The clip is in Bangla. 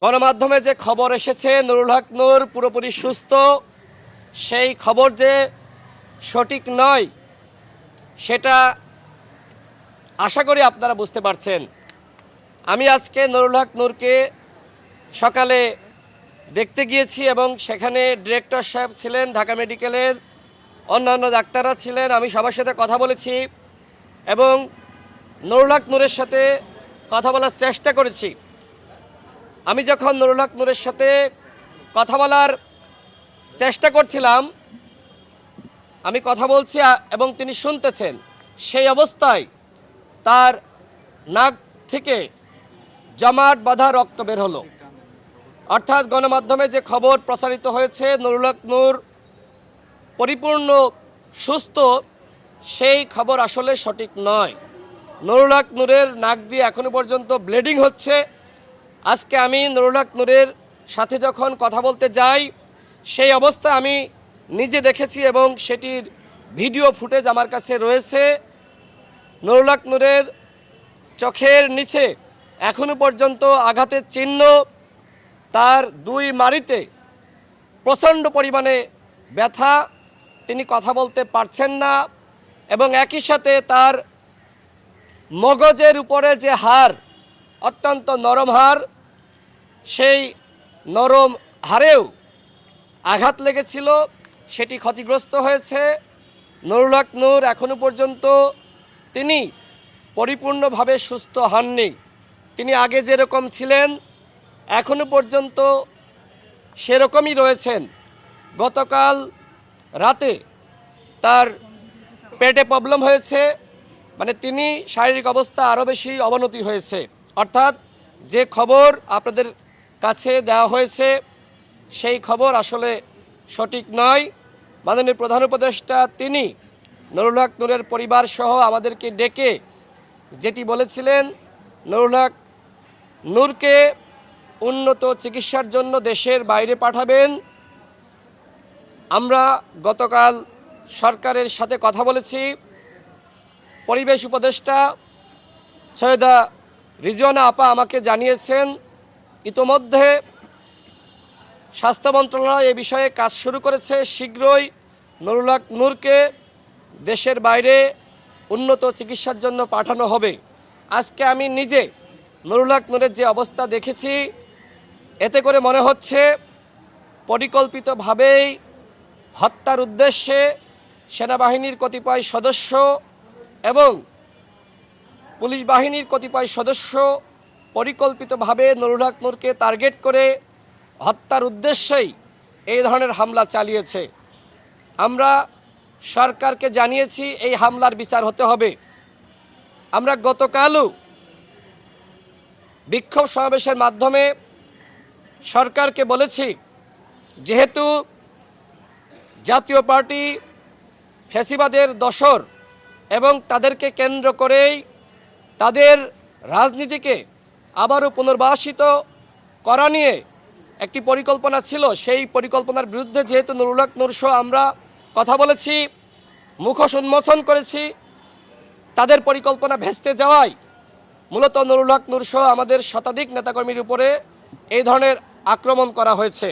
গণমাধ্যমে যে খবর এসেছে, নুরুল হক নূর পুরোপুরি সুস্থ। সেই খবর যে সঠিক নয়, সেটা আশা করি আপনারা বুঝতে পারছেন। আমি আজকে নুরুল হক নূরকে সকালে দেখতে গিয়েছি এবং সেখানে ডিরেক্টর সাহেব ছিলেন, ঢাকা মেডিকেলের অন্যান্য ডাক্তাররা ছিলেন, আমি সবার সাথে কথা বলেছি এবং নুরুল হক নূরের সাথে কথা বলার চেষ্টা করেছি। আমি যখন নুরুল হক নূরের সাথে কথা বলার চেষ্টা করছিলাম, আমি কথা বলছি এবং তিনি শুনতেছেন, সেই অবস্থায় তার নাক থেকে জমাট বাঁধা রক্ত বের হলো। অর্থাৎ গণমাধ্যমে যে খবর প্রচারিত হয়েছে, নুরুল হক নূর পরিপূর্ণ সুস্থ, সেই খবর আসলে সঠিক নয়। নুরুল হক নূরের নাক দিয়ে এখনও পর্যন্ত ব্লিডিং হচ্ছে। আজকে আমি নুরুল হক নূরের সাথে যখন কথা বলতে যাই, সেই অবস্থা আমি নিজে দেখেছি এবং সেটির ভিডিও ফুটেজ আমার কাছে রয়েছে। নুরুল হক নূরের চোখের নিচে এখনও পর্যন্ত আঘাতের চিহ্ন, তার দুই মাড়িতে প্রচণ্ড পরিমাণে ব্যথা, তিনি কথা বলতে পারছেন না এবং একই সাথে তার মগজের উপরে যে হার অত্যন্ত নরম হাড় সেই নরম হারেও আঘাত লেগেছিল, সেটি ক্ষতিগ্রস্ত হয়েছে। নুরুল হক নূর এখনও পর্যন্ত তিনি পরিপূর্ণভাবে সুস্থ হননি। তিনি আগে যেরকম ছিলেন এখনও পর্যন্ত সেরকমই রয়েছেন। গতকাল রাতে তার পেটে প্রবলেম হয়েছে মানে তিনি শারীরিক অবস্থা আরও বেশি অবনতি হয়েছে। অর্থাৎ যে খবর আপনাদের কাছে দেওয়া হয়েছে, সেই খবর আসলে সঠিক নয়। মাননীয় প্রধান উপদেষ্টা তিনি নুরুল হক নূরের পরিবার সহ আমাদেরকে ডেকে যেটি বলেছিলেন, নুরুল হক নূরকে উন্নত চিকিৎসার জন্য দেশের বাইরে পাঠাবেন। আমরা গতকাল সরকারের সাথে কথা বলেছি। পরিবেশ উপদেষ্টা সৈয়দা রিজওয়ানা আপা আমাকে জানিয়েছেন ইতোমধ্যে স্বাস্থ্য মন্ত্রণালয় এ বিষয়ে কাজ শুরু করেছে। শীঘ্রই নুরুল হক নূরকে দেশের বাইরে উন্নত চিকিৎসার জন্য পাঠানো হবে। আজকে আমি নিজে নুরুল হক নূরের যে অবস্থা দেখেছি, এতে করে মনে হচ্ছে পরিকল্পিতভাবেই হত্যার উদ্দেশ্যে সেনাবাহিনীর কতিপয় সদস্য এবং পুলিশ বাহিনীর কতিপয় সদস্য পরিকল্পিতভাবে নুরুল হক নূরকে টার্গেট করে হত্যার উদ্দেশ্যেই এই ধরনের হামলা চালিয়েছে। আমরা সরকারকে জানিয়েছি এই হামলার বিচার হতে হবে। আমরা গতকালও বিক্ষোভ সমাবেশের মাধ্যমে সরকারকে বলেছি, যেহেতু জাতীয় পার্টি ফ্যাসিবাদের দশর এবং তাদেরকে কেন্দ্র করেই তাদের রাজনীতিকে আবারও পুনর্বাসিত করা নিয়ে একটি পরিকল্পনা ছিল। সেই পরিকল্পনার বিরুদ্ধে যেহেতু নুরুল হক আমরা কথা বলেছি, মুখোশ উন্মোচন করেছি, তাদের পরিকল্পনা ভেস্তে যাওয়ায় মূলত নুরুল হক আমাদের শতাধিক নেতাকর্মীর উপরে এই ধরনের আক্রমণ করা হয়েছে।